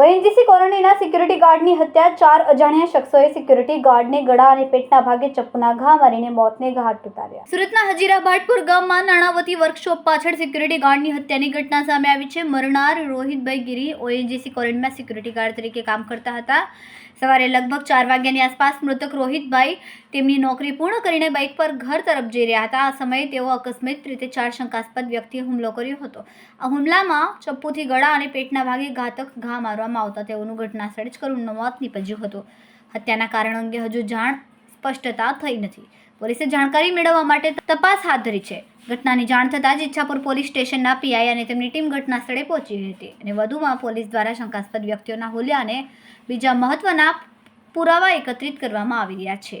ONGC કોલોનીના security ગાર્ડની હત્યા ચાર અજાણ્યા શખ્સોએ સિક્યુરિટી ગાર્ડને ગળા અને પેટના ભાગે ચપ્પુના ઘા મારીને મોતને ઘાટ ઉતાર્યા. સુરતના હજીરાબાદપુર ગામમાં નાણાવતી વર્કશોપ પાછળ સિક્યુરિટી ગાર્ડની હત્યાની ઘટના સામે આવી છે. મરનાર રોહિતભાઈ ગીરી ઓએનજીસી કોલોનીમાં સિક્યુરિટી ગાર્ડ તરીકે કામ કરતા હતા. સવારે લગભગ ચાર વાગ્યાની આસપાસ મૃતક રોહિતભાઈ તેમની નોકરી પૂર્ણ કરીને બાઇક પર ઘર તરફ જઈ રહ્યા હતા. આ સમયે તેઓ અકસ્મિત રીતે ચાર શંકાસ્પદ વ્યક્તિએ હુમલો કર્યો હતો. આ હુમલામાં ચપ્પુથી ગળા અને પેટના ભાગે ઘાતક ઘા મારવામાં આવતા તેઓનું ઘટના સ્થળે જ કરુણ મોત નીપજ્યું હતું. હત્યાના કારણ અંગે હજુ જાણ સ્પષ્ટતા થઈ નથી. પોલીસે જાણકારી મેળવવા માટે તપાસ હાથ ધરી છે. ઘટનાની જાણ થતાં જ ઈચ્છાપુર પોલીસ સ્ટેશનના પીઆઈ અને તેમની ટીમ ઘટના સ્થળે પહોંચી હતી અને વધુમાં પોલીસ દ્વારા શંકાસ્પદ વ્યક્તિઓના હુલ્યા અને બીજા મહત્વના પુરાવા એકત્રિત કરવામાં આવી રહ્યા છે.